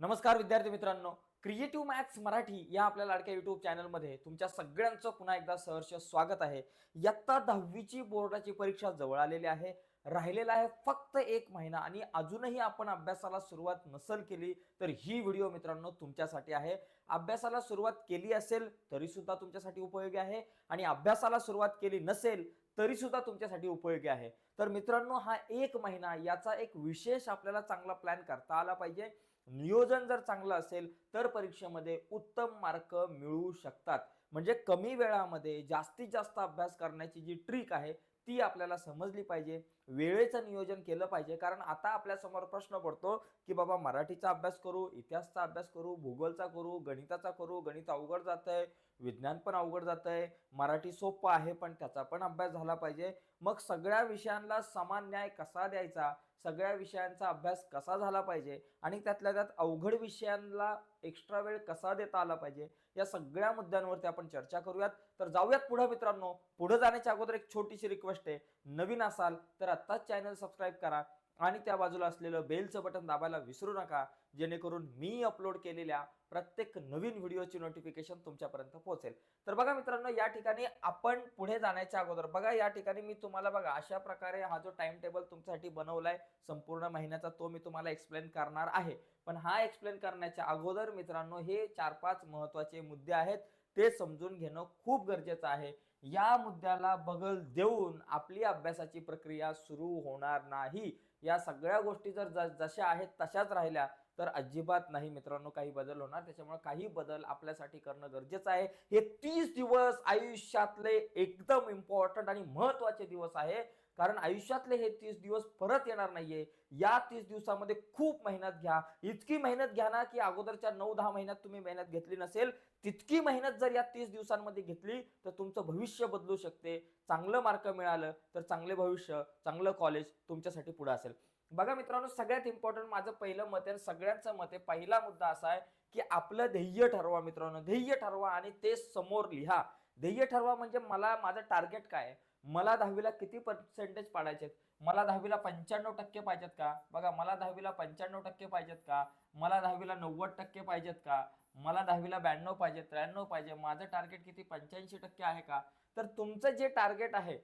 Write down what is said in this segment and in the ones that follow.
नमस्कार विद्यार्थी मित्रांनो. क्रिएटिव्ह मॅथ्स मराठी या आपल्या लाडक्या युट्यूब चॅनलमध्ये तुमच्या सगळ्यांचं पुन्हा एकदा सहर्ष स्वागत आहे. इयत्ता दहावीची बोर्डाची परीक्षा जवळ आलेली आहे. राहिलेला आहे फक्त एक महिना आणि अजूनही आपण अभ्यासाला सुरुवात नसेल केली तर ही व्हिडिओ मित्रांनो तुमच्यासाठी आहे. अभ्यासाला सुरुवात केली असेल तरी सुद्धा तुमच्यासाठी उपयोगी आहे. आणि अभ्यासाला सुरुवात केली नसेल तरी सुद्धा तुमच्यासाठी उपयोगी आहे. तर मित्रांनो हा एक महिना याचा एक विशेष आपल्याला चांगला प्लॅन करता आला पाहिजे. नियोजन जर चांगलं असेल तर परीक्षेमध्ये उत्तम मार्क मिळू शकतात. म्हणजे कमी वेळामध्ये जास्तीत जास्त अभ्यास करण्याची जी ट्रिक आहे ती आपल्याला समजली पाहिजे. वेळेचं नियोजन केलं पाहिजे. कारण आता आपल्यासमोर प्रश्न पडतो की बाबा मराठीचा अभ्यास करू इतिहासचा अभ्यास करू भूगोलचा करू गणिताचा करू गणित अवघड जात आहे विज्ञान पण अवघड जात आहे मराठी सोपं आहे पण त्याचा पण अभ्यास झाला पाहिजे. मग सगळ्या विषयांना समान न्याय कसा द्यायचा? सगळ्या विषयांचा अभ्यास कसा झाला पाहिजे? आणि त्यातल्या त्यात अवघड विषयांना एक्स्ट्रा वेळ कसा देता आला पाहिजे? या सगळ्या मुद्द्यांवरती आपण चर्चा करूयात. तर जाऊयात पुढे मित्रांनो. पुढे जाण्याच्या अगोदर एक छोटीशी रिक्वेस्ट आहे. नवीन असाल तर आत्ताच चॅनल सबस्क्राईब करा आणि त्या बाजूला असलेलं बेलचं बटन दाबायला विसरू नका. जेणेकरून मी अपलोड केलेल्या प्रत्येक नवीन व्हिडिओची नोटिफिकेशन तुमच्यापर्यंत पोहोचेल. तर बघा मित्रांनो या ठिकाणी आपण पुढे जाण्याच्या अगोदर बघा या ठिकाणी मी तुम्हाला बघा अशा प्रकारे हा जो टाइम टेबल तुमच्यासाठी बनवलाय संपूर्ण महिन्याचा तो मी तुम्हाला एक्सप्लेन करणार आहे. पण हा एक्सप्लेन करण्याच्या अगोदर मित्रांनो हे चार पाच महत्त्वाचे मुद्दे आहेत. ते समजून घेणं खूप गरजेचं आहे. या मुद्द्याला बगल देऊन आपली अभ्यासाची प्रक्रिया सुरू होणार नाही. या सगळ्या गोष्टी जर ज- जशा आहेत तशाच राहिल्या तर अजिबात नाही मित्रांनो काही बदल होणार. त्याच्यामुळे काही बदल आपल्यासाठी करणं गरजेचं आहे. हे तीस दिवस आयुष्यातले एकदम इम्पॉर्टंट आणि महत्त्वाचे दिवस आहे. कारण आयुष्यातले हे तीस दिवस परत येणार नाहीये. या तीस दिवसामध्ये खूप मेहनत घ्या. इतकी मेहनत घ्या ना की अगोदरच्या नऊ दहा महिन्यात तुम्ही मेहनत घेतली नसेल तितकी मेहनत जर या तीस दिवसांमध्ये घेतली तर तुमचं भविष्य बदलू शकते. चांगलं मार्क मिळालं तर चांगले भविष्य चांगलं कॉलेज तुमच्यासाठी पुढे असेल. बघा मित्रांनो सगळ्यात इम्पॉर्टंट माझं पहिलं मत आहे सगळ्यांचं मत आहे पहिला मुद्दा असा आहे की आपलं ध्येय ठरवा मित्रांनो. ध्येय ठरवा आणि ते समोर लिहा. ध्येय ठरवा म्हणजे मला माझं टार्गेट काय आहे? मला दहावीला किती पर्सेंटेज पाडायचे मला दहावीला पंच्याण्णव टक्के पाहिजेत का? बघा मला दहावीला पंच्याण्णव टक्के पाहिजेत का? मला दहावीला नव्वद टक्के पाहिजेत का? मला दहावीला ब्याण्णव पाहिजे त्र्याण्णव पाहिजे. माझं टार्गेट किती? पंच्याऐंशी टक्के आहे का? तर तुमचं जे टार्गेट आहे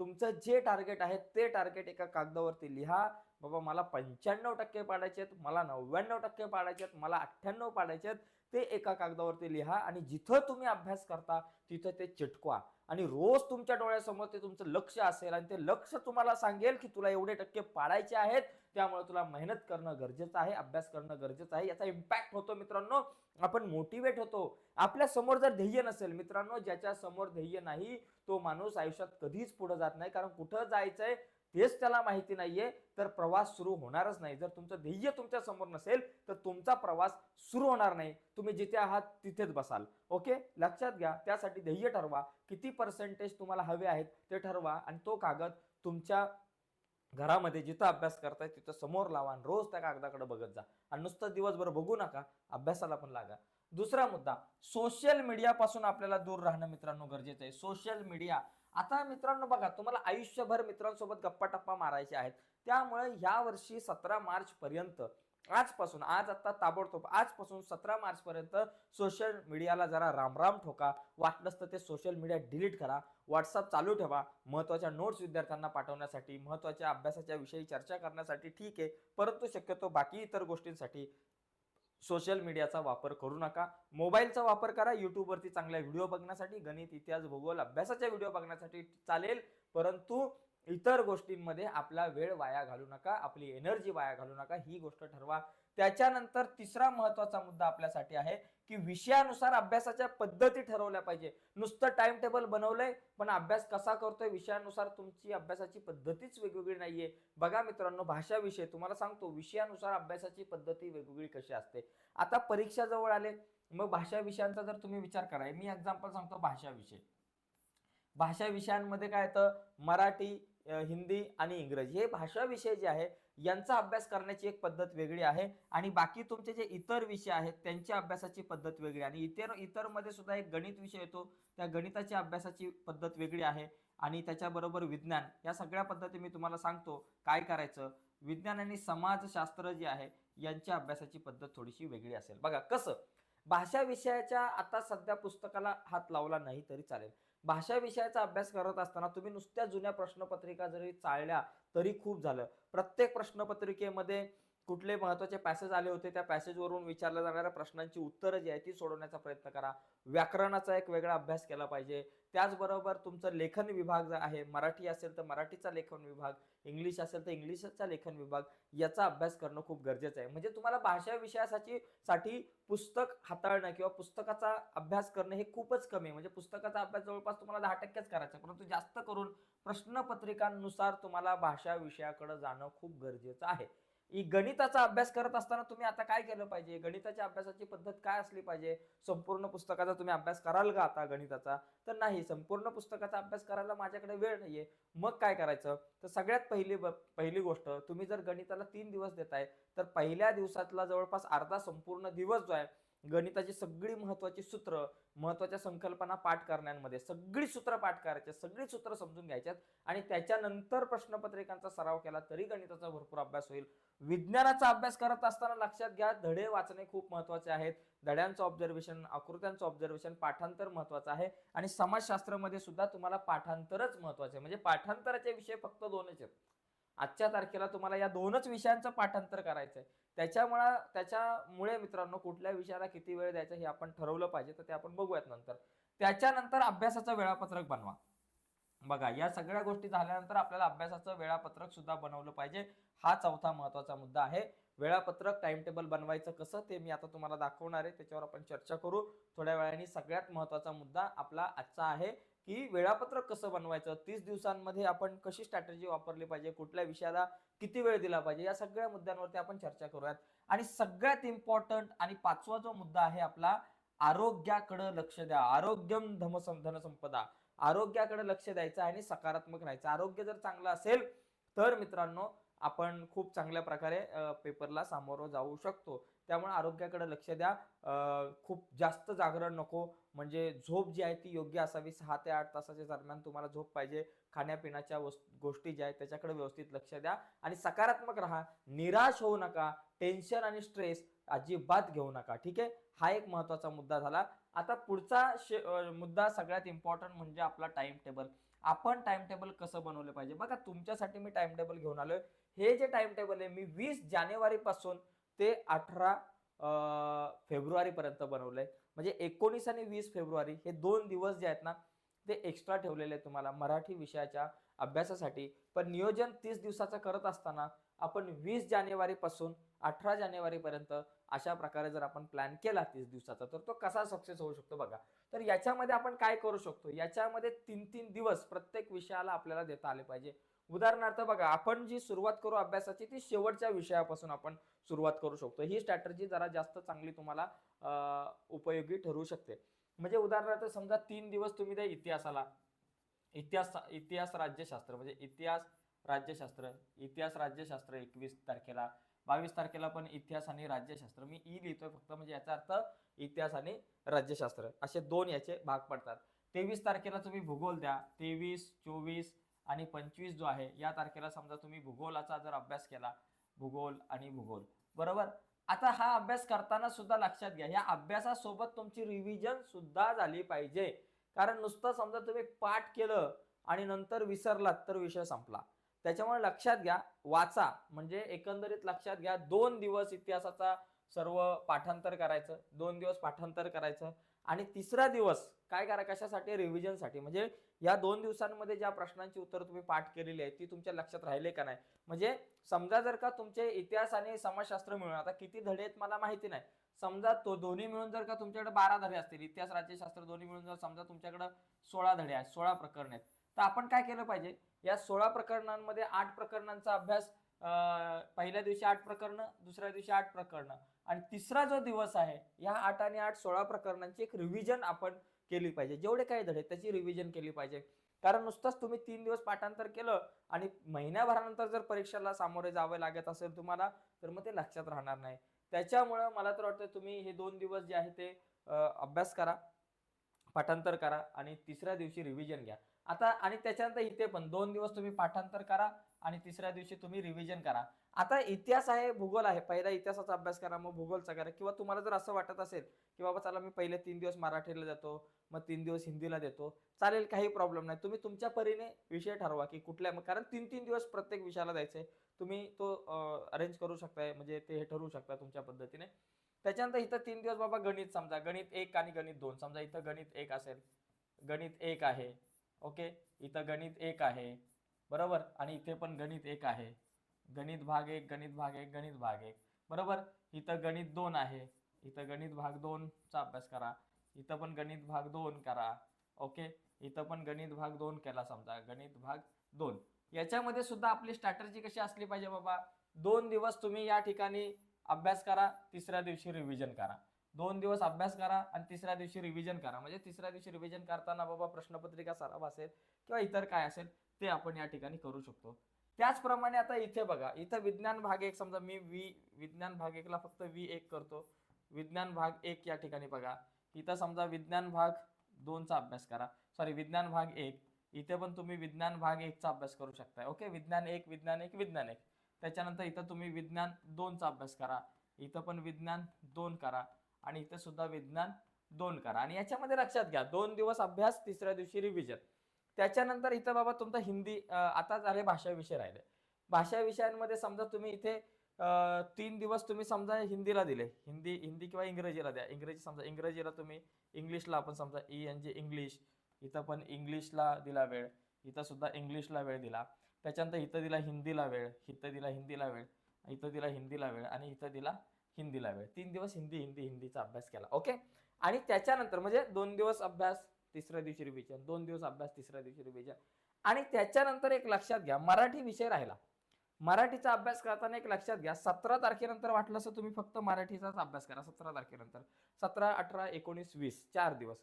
तुमचं जे टार्गेट आहे ते टार्गेट एका कागदावरती लिहा. बाबा मला पंच्याण्णव टक्के पाडायचे आहेत मला नव्याण्णव टक्के पाडायचे आहेत मला अठ्ठ्याण्णव पाडायचे आहेत ते एका कागदावरती लिहा आणि जिथं तुम्ही अभ्यास करता तिथं ते चिटकवा. आणि रोज तुमच्या डोळ्यासमोर ते तुमचं लक्ष असेल आणि ते लक्ष तुम्हाला सांगेल की तुला एवढे टक्के पाडायचे आहेत त्यामुळे तुला मेहनत करणं गरजेचं आहे अभ्यास करणं गरजेचं आहे याचा इम्पॅक्ट होतो मित्रांनो. आपण मोटिवेट होतो. आपल्यासमोर जर ध्येय नसेल मित्रांनो ज्याच्या समोर ध्येय नाही तो माणूस आयुष्यात कधीच पुढे जात नाही कारण कुठं जायचंय? तेच त्याला माहिती नाहीये तर प्रवास सुरू होणारच नाही. जर तुमचं ध्येय तुमच्यासमोर नसेल तर तुमचा प्रवास सुरू होणार नाही. तुम्ही जिथे आहात तिथेच बसाल. ओके? लक्षात घ्या त्यासाठी ध्येय ठरवा. किती पर्सेंटेज तुम्हाला हवे आहेत ते ठरवा. आणि तो कागद तुमच्या घरामध्ये जिथं अभ्यास करताय तिथं समोर लावा आणि रोज त्या कागदाकडे बघत जा. आणि नुसतं दिवसभर बघू नका अभ्यासाला पण लागा. दुसरा मुद्दा सोशल मीडियापासून आपल्याला दूर राहणं मित्रांनो गरजेचं आहे. सोशल मीडिया आता मित्रांनो बघा तुम्हाला आयुष्यभर मित्रांसोबत गप्पा टप्पा मारायचे आहेत. त्यामुळे ह्या वर्षी सतरा मार्च पर्यंत आजपासून आज आता ताबडतोब आजपासून सतरा मार्च पर्यंत सोशल मीडियाला जरा रामराम ठोका. वाटलंच तर ते सोशल मीडिया डिलीट करा. व्हॉट्सअप चालू ठेवा. महत्त्वाच्या नोट्स विद्यार्थ्यांना पाठवण्यासाठी महत्त्वाच्या अभ्यासाच्या विषयी चर्चा करण्यासाठी ठीक आहे. परंतु शक्यतो बाकी इतर गोष्टींसाठी सोशल मीडियाचा वापर करू नका. मोबाईलचा वापर करा. यूट्यूबवरती चांगल्या व्हिडिओ बघण्यासाठी गणित इतिहास भूगोल अभ्यासाच्या व्हिडिओ बघण्यासाठी चालेल. परंतु इतर गोष्टींमध्ये आपला वेळ वाया घालू नका. आपली एनर्जी वाया घालू नका. ही गोष्ट ठरवा. त्याच्यानंतर तिसरा महत्त्वाचा मुद्दा आपल्यासाठी आहे की विषयानुसार अभ्यासाच्या पद्धती ठरवल्या पाहिजे. नुसतं टाइम टेबल बनवलंय पण अभ्यास कसा करतोय विषयानुसार तुमची अभ्यासाची पद्धतीच वेगवेगळी नाहीये. बघा मित्रांनो भाषा विषय तुम्हाला सांगतो विषयानुसार अभ्यासाची पद्धती वेगवेगळी कशी असते. आता परीक्षा जवळ आले मग भाषा विषयांचा जर तुम्ही विचार कराय मी एक्झाम्पल सांगतो भाषा विषय. भाषा विषयांमध्ये काय येतं? मराठी हिंदी आणि इंग्रजी हे भाषा विषय जे आहे यांचा अभ्यास करण्याची एक पद्धत वेगळी आहे. आणि बाकी तुमचे जे इतर विषय आहेत त्यांच्या अभ्यासाची पद्धत वेगळी. आणि इतर इतरमध्ये सुद्धा एक गणित विषय येतो. त्या गणिताच्या अभ्यासाची पद्धत वेगळी आहे. आणि त्याच्याबरोबर विज्ञान या सगळ्या पद्धती मी तुम्हाला सांगतो काय करायचं. विज्ञान आणि समाजशास्त्र जे आहे यांच्या अभ्यासाची पद्धत थोडीशी वेगळी असेल. बघा कसं? भाषा विषयाच्या आता सध्या पुस्तकाला हात लावला नाही तरी चालेल. भाषा विषयाचा अभ्यास करत असताना तुम्ही नुसत्या जुन्या प्रश्नपत्रिका जरी चाळल्या तरी खूप झालं. प्रत्येक प्रश्नपत्रिकेमध्ये कुठले महत्त्वाचे पॅसेज आले होते त्या पॅसेजवरून विचारल्या जाणाऱ्या प्रश्नांची उत्तरं जी आहे ती सोडवण्याचा प्रयत्न करा. व्याकरणाचा एक वेगळा अभ्यास केला पाहिजे. त्याचबरोबर तुमचं लेखन विभाग जो आहे मराठी असेल तर मराठीचा लेखन विभाग इंग्लिश असेल तर इंग्लिशचा लेखन विभाग याचा अभ्यास करणं खूप गरजेचं आहे. म्हणजे तुम्हाला भाषा विषयासाठी साठी पुस्तक हाताळणं किंवा पुस्तकाचा अभ्यास करणं हे खूपच कमी आहे. म्हणजे पुस्तकाचा अभ्यास जवळपास तुम्हाला दहा टक्केच करायचा आहे. परंतु जास्त करून प्रश्नपत्रिकांनुसार तुम्हाला भाषा विषयाकडे जाणं खूप गरजेचं आहे. ही गणिताचा अभ्यास करत असताना तुम्ही आता काय केलं पाहिजे? गणिताच्या अभ्यासाची पद्धत काय असली पाहिजे? संपूर्ण पुस्तकाचा तुम्ही अभ्यास कराल का आता गणिताचा? तर नाही संपूर्ण पुस्तकाचा अभ्यास करायला माझ्याकडे वेळ नाहीये. मग काय करायचं? तर सगळ्यात पहिली ब- पहिली गोष्ट तुम्ही जर गणिताला तीन दिवस देताय तर पहिल्या दिवसातला जवळपास अर्धा संपूर्ण दिवस जो आहे गणिताची सगळी महत्वाची सूत्र महत्त्वाच्या संकल्पना पाठ करण्यामध्ये सगळी सूत्र पाठ करायचे सगळी सूत्र समजून घ्यायच्यात आणि त्याच्यानंतर प्रश्नपत्रिकांचा सराव केला तरी गणिताचा भरपूर अभ्यास होईल. विज्ञानाचा अभ्यास करत असताना लक्षात घ्या धडे वाचणे खूप महत्त्वाचे आहेत. धड्यांचं ऑब्झर्वेशन आकृत्यांचं ऑब्झर्वेशन पाठांतर महत्वाचं आहे आणि समाजशास्त्रामध्ये सुद्धा तुम्हाला पाठांतरच महत्त्वाचे आहे. म्हणजे पाठांतराचे विषय फक्त दोनच आहेत. आजच्या तारखेला तुम्हाला या दोनच विषयांचं पाठांतर करायचं आहे त्याच्यामुळे त्याच्यामुळे मित्रांनो कुठल्या विषयाला किती वेळ द्यायचा हे आपण ठरवलं पाहिजे तर ते आपण बघूयात नंतर. त्याच्यानंतर अभ्यासाचं वेळापत्रक बनवा. बघा या सगळ्या गोष्टी झाल्यानंतर आपल्याला अभ्यासाचं वेळापत्रक सुद्धा बनवलं पाहिजे. हा चौथा महत्त्वाचा मुद्दा आहे. वेळापत्रक टाइम टेबल बनवायचं कसं ते मी आता तुम्हाला दाखवणार आहे. त्याच्यावर आपण चर्चा करू. थोड्या वेळाने सगळ्यात महत्त्वाचा मुद्दा आपला आजचा आहे. की वेळापत्रक कसं बनवायचं? तीस दिवसांमध्ये आपण कशी स्ट्रॅटेजी वापरली पाहिजे? कुठल्या विषयाला किती वेळ दिला पाहिजे? या सगळ्या मुद्द्यांवरती आपण चर्चा करूयात. आणि सगळ्यात इम्पॉर्टंट आणि पाचवा जो मुद्दा आहे आपला आरोग्याकडे लक्ष द्या. आरोग्यम धमसं धनसंपदा आरोग्याकडे लक्ष द्यायचं आणि सकारात्मक राहायचं. आरोग्य जर चांगलं असेल तर मित्रांनो आपण खूप चांगल्या प्रकारे पेपरला सामोरं जाऊ शकतो. त्यामुळे आरोग्याकडे लक्ष द्या. खूप जास्त जागरण नको. म्हणजे झोप जी आहे ती योग्य असावी. सहा ते आठ तासाच्या दरम्यान तुम्हाला झोप पाहिजे. खाण्यापिण्याच्या वस- गोष्टी ज्या आहेत त्याच्याकडे व्यवस्थित लक्ष द्या. आणि सकारात्मक राहा. निराश होऊ नका. टेन्शन आणि स्ट्रेस अजिबात घेऊ नका. ठीक आहे? हा एक महत्त्वाचा मुद्दा झाला. आता पुढचा शे- मुद्दा सगळ्यात इम्पॉर्टंट म्हणजे आपला टाइम टेबल. आपण टाइम टेबल कसं बनवलं पाहिजे? बघा तुमच्यासाठी मी टाइम टेबल घेऊन आलोय. हे जे टाइम टेबल आहे मी वीस जानेवारीपासून ते अठरा फेब्रुवारीपर्यंत बनवलं बनवलंय. म्हणजे एकोणीस आणि वीस फेब्रुवारी हे दोन दिवस जे आहेत ना ते एक्स्ट्रा ठेवलेले आहे तुम्हाला मराठी विषयाच्या अभ्यासासाठी. पण नियोजन तीस दिवसाचं करत असताना आपण वीस जानेवारीपासून अठरा जानेवारीपर्यंत अशा प्रकारे जर आपण प्लॅन केला तीस दिवसाचा तर तो कसा सक्सेस होऊ शकतो बघा. तर याच्यामध्ये आपण काय करू शकतो? याच्यामध्ये तीन तीन दिवस प्रत्येक विषयाला आपल्याला देता आले पाहिजे. उदाहरणार्थ बघा आपण जी सुरुवात करू अभ्यासाची ती शेवटच्या विषयापासून आपण सुरुवात करू शकतो. ही स्ट्रॅटर्जी जरा जास्त चांगली तुम्हाला उपयोगी ठरू शकते. म्हणजे उदाहरणार्थ समजा तीन दिवस तुम्ही त्या इतिहासाला इतिहास इतिहास राज्यशास्त्र म्हणजे इतिहास राज्यशास्त्र इतिहास राज्यशास्त्र एकवीस तारखेला बावीस तारखेला पण इतिहास आणि राज्यशास्त्र. मी ई लिहितोय फक्त म्हणजे याचा अर्थ इतिहास आणि राज्यशास्त्र. असे दोन याचे भाग पडतात. तेवीस तारखेला तुम्ही भूगोल द्या. तेवीस चोवीस आणि पंचवीस जो आहे या तारखेला समजा तुम्ही भूगोलाचा जर अभ्यास केला भूगोल आणि भूगोल. बरोबर? आता हा अभ्यास करताना सुद्धा लक्षात घ्या या अभ्यासासोबत तुमची रिव्हिजन सुद्धा झाली पाहिजे. कारण नुसतं समजा तुम्ही पाठ केलं आणि नंतर विसरलात तर विषय संपला. त्याच्यामुळे लक्षात घ्या वाचा. म्हणजे एकंदरीत लक्षात घ्या दोन दिवस इतिहासाचा सर्व पाठांतर करायचं दोन दिवस पाठांतर करायचं आणि तिसरा दिवस काय करा कशासाठी? रिव्हिजनसाठी म्हणजे या दोन दिवसांमध्ये ज्या प्रश्नांची उत्तर तुम्ही पाठ केलेली आहे ती तुमच्या लक्षात राहिले का नाही? म्हणजे समजा जर का तुमचे इतिहास आणि समाजशास्त्र मिळून आता किती धडे आहेत मला माहिती नाही. समजा तो दोन्ही मिळून जर का तुमच्याकडे बारा धडे असतील इतिहास राज्यशास्त्र दोन्ही मिळून जर समजा तुमच्याकडे सोळा धडे आहेत सोळा प्रकरण आहेत तर आपण काय केलं पाहिजे? या सोळा प्रकरणांमध्ये आठ प्रकरणांचा अभ्यास पहिल्या दिवशी आठ प्रकरणं दुसऱ्या दिवशी आठ प्रकरणं. आणि तिसरा जो दिवस आहे या आठ आणि आठ सोळा प्रकरणांची एक रिव्हिजन आपण केली पाहिजे. जेवढे काही धडे त्याची रिव्हिजन केली पाहिजे. कारण नुसतंच तुम्ही तीन दिवस पाठांतर केलं आणि महिन्याभरानंतर जर परीक्षेला सामोरे जावे लागत असेल तुम्हाला तर मग ते लक्षात राहणार नाही. त्याच्यामुळं मला तर वाटतं तुम्ही हे दोन दिवस जे आहे ते अभ्यास करा पाठांतर करा आणि तिसऱ्या दिवशी रिव्हिजन घ्या. आता आणि त्याच्यानंतर इथे पण दोन दिवस तुम्ही पाठांतर करा आणि तिसऱ्या दिवशी तुम्ही रिव्हिजन करा. आता इतिहास आहे भूगोल आहे. पहिला इतिहासाचा अभ्यास करा मग भूगोलचा करा. किंवा तुम्हाला जर असं वाटत असेल की बाबा चला मी पहिले तीन दिवस मराठीला जातो मग तीन दिवस हिंदीला देतो चालेल काही प्रॉब्लेम नाही. तुम्ही तुमच्या परीने विषय ठरवा की कुठल्या कारण तीन तीन दिवस प्रत्येक विषयाला द्यायचे तुम्ही तो अरेंज करू शकताय म्हणजे ते हे ठरवू शकता तुमच्या पद्धतीने. त्याच्यानंतर इथं तीन दिवस बाबा गणित समजा. गणित एक आणि गणित दोन. समजा इथं गणित एक असेल. गणित एक आहे. ओके? इथं गणित एक आहे. बरोबर? आणि इथे पण गणित एक आहे. गणित भाग एक गणित भाग एक गणित भाग एक. बरोबर? इथं गणित दोन आहे. इथं गणित भाग दोनचा अभ्यास करा. इथं पण गणित भाग दोन करा. ओके? इथं पण गणित भाग दोन केला समजा. गणित भाग दोन. याच्यामध्ये सुद्धा आपली स्ट्रॅटर्जी कशी असली पाहिजे बाबा? दोन दिवस तुम्ही या ठिकाणी अभ्यास करा तिसऱ्या दिवशी रिव्हिजन करा. दोन दिवस अभ्यास करा आणि तिसऱ्या दिवशी रिव्हिजन करा. म्हणजे तिसऱ्या दिवशी रिव्हिजन करताना बाबा प्रश्नपत्रिका सराव असेल किंवा इतर काय असेल ते आपण या ठिकाणी करू शकतो. त्याचप्रमाणे आता इथे बघा इथं विज्ञान भाग एक समजा मी वी विज्ञान भाग एकला फक्त वी एक करतो. विज्ञान भाग एक या ठिकाणी बघा. इथं समजा विज्ञान भाग दोनचा अभ्यास करा. सॉरी विज्ञान भाग एक. इथे पण तुम्ही विज्ञान भाग एकचा अभ्यास करू शकताय. ओके विज्ञान एक विज्ञान एक विज्ञान एक. त्याच्यानंतर इथं तुम्ही विज्ञान दोनचा अभ्यास करा. इथं पण विज्ञान दोन करा. आणि इथं सुद्धा विज्ञान दोन करा. आणि याच्यामध्ये लक्षात घ्या दोन दिवस अभ्यास तिसऱ्या दिवशी रिव्हिजन त्याच्यानंतर इथं बाबा तुमचा हिंदी आता झाले भाषा विषय राहिले. भाषा विषयांमध्ये समजा तुम्ही इथे तीन दिवस तुम्ही समजा हिंदीला दिले. हिंदी हिंदी किंवा इंग्रजीला द्या. इंग्रजी समजा इंग्रजीला तुम्ही इंग्लिशला आपण समजा ई एन जी इंग्लिश इथं पण इंग्लिशला दिला वेळ. इथं सुद्धा इंग्लिशला वेळ दिला. त्याच्यानंतर इथं दिला हिंदीला वेळ. इथं दिला हिंदीला वेळ. इथं दिला हिंदीला वेळ. आणि इथं दिला हिंदीला वेळ. तीन दिवस हिंदी हिंदी हिंदीचा अभ्यास केला. ओके आणि त्याच्यानंतर म्हणजे दोन दिवस अभ्यास तिसऱ्या दिवशी रिव्हिजन दोन दिवस अभ्यास तिसऱ्या दिवशी रिव्हिजन आणि त्याच्यानंतर एक लक्षात घ्या मराठी विषय राहिला. मराठीचा अभ्यास करताना एक लक्षात घ्या सतरा तारखेनंतर वाटलं असं तुम्ही फक्त मराठीचाच अभ्यास करा सतरा तारखेनंतर. सतरा अठरा एकोणीस वीस चार दिवस.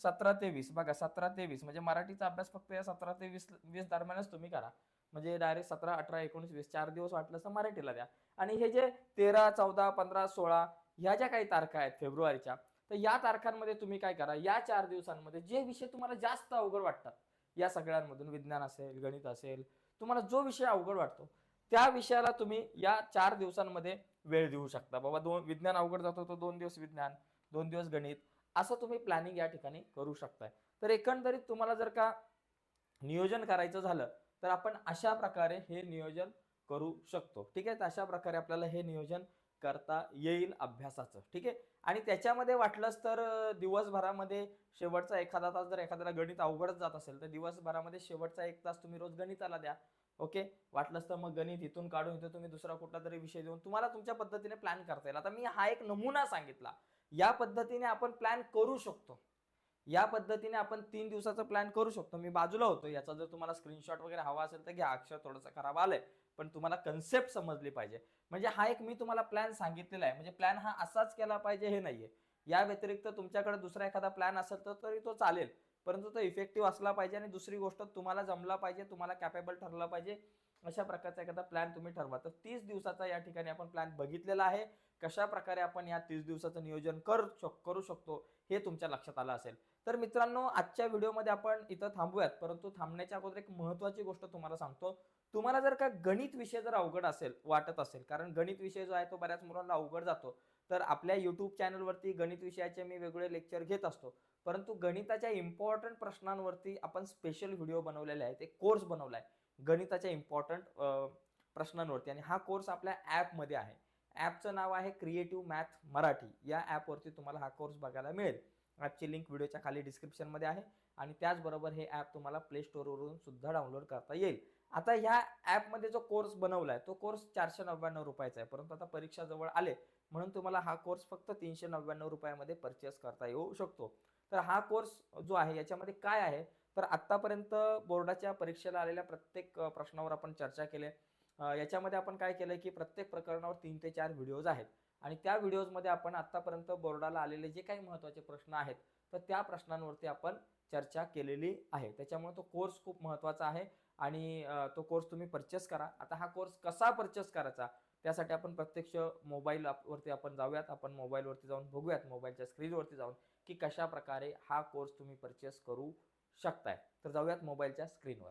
सतरा ते वीस बघा सतरा ते वीस म्हणजे मराठीचा अभ्यास फक्त या सतरा ते वीस वीस दरम्यानच तुम्ही करा. म्हणजे डायरेक्ट सतरा अठरा एकोणीस वीस चार दिवस वाटलं असं मराठीला द्या. आणि हे जे तेरा चौदा पंधरा सोळा ह्या ज्या काही तारखा आहेत फेब्रुवारीच्या तर या तारखांमध्ये तुम्ही काय करा? या चार दिवसांमध्ये जे विषय तुम्हाला जास्त अवघड वाटतात या सगळ्यांमधून विज्ञान असेल गणित असेल तुम्हाला जो विषय अवघड वाटतो त्या विषयाला तुम्ही या चार दिवसांमध्ये वेळ देऊ शकता. बाबा दोन विज्ञान अवघड जातो तो दोन दिवस विज्ञान दोन दिवस गणित असं तुम्ही प्लॅनिंग या ठिकाणी करू शकताय. तर एकंदरीत तुम्हाला जर का नियोजन करायचं झालं तर आपण अशा प्रकारे हे नियोजन करू शकतो. ठीक आहे? तर अशा प्रकारे आपल्याला हे नियोजन करता येईल अभ्यासाचं. ठीक आहे? आणि त्याच्यामध्ये वाटलंच तर दिवसभरामध्ये शेवटचा एखादा तास जर एखाद्याला गणित अवघडच जात असेल तर दिवसभरामध्ये शेवटचा एक तास तुम्ही रोज गणिताला द्या. ओके? वाटलंच तर मग गणित इथून काढून इथं तुम्ही दुसरा कुठला तरी विषय देऊन तुम्हाला तुमच्या पद्धतीने प्लॅन करता येईल. आता मी हा एक नमुना सांगितला. या पद्धतीने आपण प्लॅन करू शकतो. या पद्धतीने आपण तीन दिवसाचा प्लॅन करू शकतो. मी बाजूला होतो. याचा जर तुम्हाला स्क्रीनशॉट वगैरे हवा असेल तर घ्या. अक्षर थोडंसं खराब आलंय. पण तुम्हाला कन्सेप्ट समजली पाहिजे. म्हणजे हा एक मी तुम्हाला प्लॅन सांगितलेला आहे. म्हणजे प्लॅन हा असाच केला पाहिजे हे नाहीये. या व्यतिरिक्त तुमच्याकडे दुसरा एखादा प्लॅन असेल तर तरी तो चालेल. परंतु तो इफेक्टिव्ह असला पाहिजे आणि दुसरी गोष्ट तुम्हाला जमला पाहिजे तुम्हाला कॅपेबल ठरला पाहिजे अशा प्रकारचा एखादा प्लॅन तुम्ही ठरवा. तर तीस दिवसाचा या ठिकाणी आपण प्लॅन बघितलेला आहे. कशा प्रकारे आपण या तीस दिवसाचं नियोजन कर शक- करू शकतो हे तुमच्या लक्षात आलं असेल. तर मित्रांनो आजच्या व्हिडिओमध्ये आपण इथं थांबूयात. परंतु थांबण्याच्या अगोदर एक महत्वाची गोष्ट तुम्हाला सांगतो. तुम्हाला जर का गणित विषय जर अवघड असेल वाटत असेल कारण गणित विषय जो आहे तो बऱ्याच मुलांना अवघड जातो. तर आपल्या युट्यूब चॅनलवरती गणित विषयाचे मी वेगवेगळे लेक्चर घेत असतो. परंतु गणिताच्या इम्पॉर्टंट प्रश्नांवरती आपण स्पेशल व्हिडिओ बनवलेले आहेत. एक कोर्स बनवला आहे गणिताच्या इम्पॉर्टंट प्रश्नांवरती. आणि हा कोर्स आपल्या ॲपमध्ये आहे. ॲपचं नाव आहे क्रिएटिव्ह मॅथ मराठी. या ॲपवरती तुम्हाला हा कोर्स बघायला मिळेल. ॲपची लिंक व्हिडिओच्या खाली डिस्क्रिप्शनमध्ये आहे. आणि त्याचबरोबर हे ॲप तुम्हाला प्ले स्टोरवरून सुद्धा डाउनलोड करता येईल. आता ह्या ॲपमध्ये जो कोर्स बनवला आहे तो कोर्स चारशे नव्याण्णव रुपयाचा आहे. परंतु आता परीक्षा जवळ आले म्हणून तुम्हाला हा कोर्स फक्त तीनशे नव्याण्णव रुपयामध्ये परचेस करता येऊ शकतो. तर हा कोर्स जो आहे याच्यामध्ये काय आहे? तर आत्तापर्यंत बोर्डाच्या परीक्षेला आलेल्या प्रत्येक प्रश्नावर आपण चर्चा केली. याच्यामध्ये आपण काय केलं की प्रत्येक प्रकरणावर तीन ते चार व्हिडिओज आहेत. आणि त्या व्हिडिओजमध्ये आपण आत्तापर्यंत बोर्डाला आलेले जे काही महत्त्वाचे प्रश्न आहेत तर त्या प्रश्नांवरती आपण चर्चा केलेली आहे. त्याच्यामुळे तो कोर्स खूप महत्त्वाचा आहे आणि तो कोर्स तुम्ही परचेस करा. आता हा कोर्स कसा परचेस करायचा त्यासाठी आपण प्रत्यक्ष मोबाईल वरती आपण जाऊयात. आपण मोबाईलवरती जाऊन बघूयात मोबाईलच्या स्क्रीनवरती जाऊन की कशा प्रकारे हा कोर्स तुम्ही परचेस करू शकताय. तर जाऊयात मोबाईलच्या स्क्रीनवर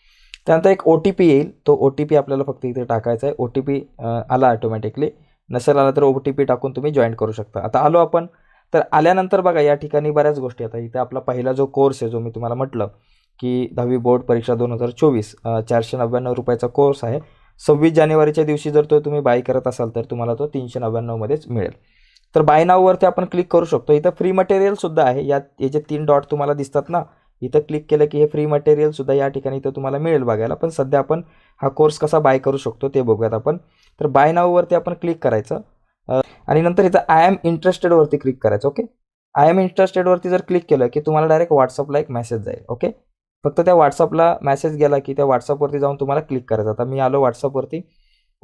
त्यानंतर एक ओ टी पी येईल. तो ओ टी पी आपल्याला फक्त इथे टाकायचा आहे. ओ टी पी आला ऑटोमॅटिकली नसेल आला तर ओ टी पी टाकून तुम्ही जॉईन करू शकता. आता आलो आपण. तर आल्यानंतर बघा या ठिकाणी बऱ्याच गोष्टी आता. इथे आपला पहिला जो कोर्स आहे जो मी तुम्हाला म्हटलं की दहावी बोर्ड परीक्षा दोन हजार चोवीस चारशे नव्याण्णव रुपयाचा कोर्स आहे. सव्वीस जानेवारीच्या दिवशी जर तो तुम्ही बाय करत असाल तर तुम्हाला तो तीनशे नव्याण्णवमध्येच मिळेल. तर बाय नाववरती आपण क्लिक करू शकतो. इथं फ्री मटेरियलसुद्धा आहे. यात याचे तीन डॉट तुम्हाला दिसतात ना इथं क्लिक केलं की हे फ्री मटेरियलसुद्धा या ठिकाणी इथं तुम्हाला मिळेल बघायला. पण सध्या आपण हा कोर्स कसा बाय करू शकतो ते बघूयात आपण. तर बाय नाववरती आपण क्लिक करायचं. आणि नंतर इथं आय एम इंटरेस्टेडवरती क्लिक करायचं ओके आय एम इंटरेस्टेडवरती जर क्लिक केलं की तुम्हाला डायरेक्ट व्हॉट्सअपला एक मेसेज जाईल ओके फक्त त्या व्हॉट्सअपला मेसेज गेला की त्या व्हॉट्सअपवरती जाऊन तुम्हाला क्लिक करायचं. आता मी आलो व्हॉट्सअपवरती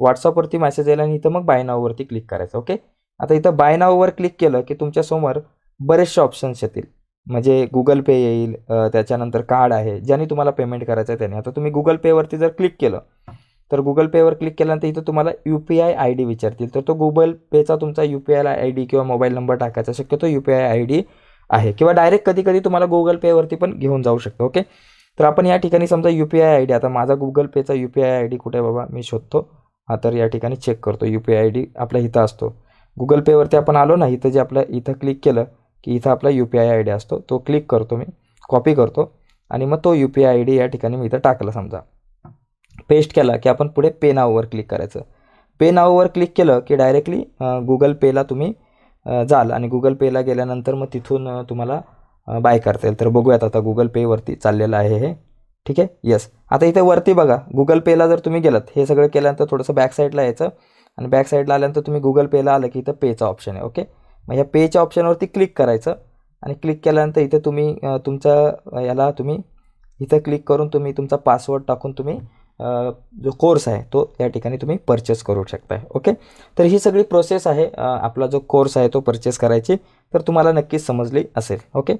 व्हॉट्सअपवरती मेसेज येईल आणि इथं मग बाय नाववरती क्लिक करायचं ओके आता इथं बाय नाववर क्लिक केलं की तुमच्यासमोर बरेचसे ऑप्शन्स येतील. म्हणजे गुगल पे येईल त्याच्यानंतर कार्ड आहे ज्याने तुम्हाला पेमेंट करायचं आहे त्याने. आता तुम्ही गुगल पेवरती जर क्लिक केलं तर गुगल पेवर क्लिक केल्यानंतर इथं तुम्हाला U P I I D विचारतील. तर तो गुगल पेचा तुमचा U P I I D किंवा मोबाईल नंबर टाकायचा शक्यतो U P I I D आहे. किंवा डायरेक्ट कधी कधी तुम्हाला गुगल पेवरती पण घेऊन जाऊ शकतो ओके तर आपण या ठिकाणी समजा U P I I D आता माझा गुगल पेचा U P I I D कुठे बाबा? मी शोधतो. हा तर या ठिकाणी चेक करतो. U P I I D आपल्या इथं असतो. गुगल पेवरती आपण आलो ना इथं जे आपलं इथं क्लिक केलं की इथं आपला U P I I D असतो. तो क्लिक करतो मी कॉपी करतो आणि मग तो U P I I D या ठिकाणी मी इथं टाकला समजा. पेस्ट केला की आपण पुढे पे नाववर क्लिक करायचं. पे नाववर क्लिक केलं की डायरेक्टली गुगल पेला तुम्ही जाल आणि गुगल पेला गेल्यानंतर मग तिथून तुम्हाला बाय करता येईल. तर बघूयात आता गुगल पेवरती चाललेलं आहे हे. ठीक आहे? येस आता इथे वरती बघा. गुगल पेला जर तुम्ही गेलात हे सगळं केल्यानंतर थोडंसं बॅक साईडला यायचं आणि बॅक साईडला आल्यानंतर तुम्ही गुगल पेला आलं की इथं पेचा ऑप्शन आहे. ओके मग या पेच्या ऑप्शनवरती क्लिक करायचं. आणि क्लिक केल्यानंतर इथे तुम्ही तुमचा याला तुम्ही इथं क्लिक करून तुम्ही तुमचा पासवर्ड टाकून तुम्ही जो कोर्स आहे तो या ठिकाणी तुम्ही परचेस करू शकताय. ओके? तर ही सगळी प्रोसेस आहे आपला जो कोर्स आहे तो परचेस करायची तर तुम्हाला नक्कीच समजली असेल. ओके?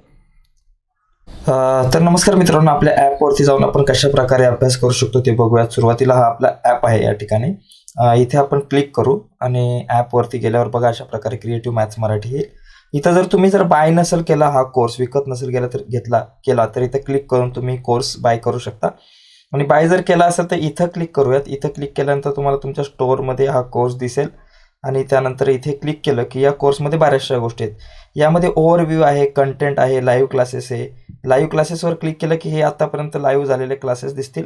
तर नमस्कार मित्रांनो आपल्या ॲपवरती जाऊन आपण कशा प्रकारे अभ्यास करू शकतो ते बघूयात. सुरुवातीला हा आपला ॲप आहे या ठिकाणी. इथे आपण क्लिक करू आणि ॲपवरती गेल्यावर बघा अशा प्रकारे क्रिएटिव्ह मॅथ्स मराठी येईल. इथं जर तुम्ही जर बाय नसेल केला हा कोर्स विकत नसेल गेला तर घेतला केला तर इथं क्लिक करून तुम्ही कोर्स बाय करू शकता. आणि बाय जर केला असेल तर इथं क्लिक करूयात. इथं क्लिक केल्यानंतर तुम्हाला तुमच्या स्टोअरमध्ये हा कोर्स दिसेल. आणि त्यानंतर इथे क्लिक केलं की या कोर्समध्ये बऱ्याचशा गोष्टी आहेत. यामध्ये ओव्हरव्ह्यू आहे कंटेंट आहे लाईव्ह क्लासेस आहे. लाईव्ह क्लासेसवर क्लिक केलं की हे आतापर्यंत लाईव्ह झालेले क्लासेस दिसतील.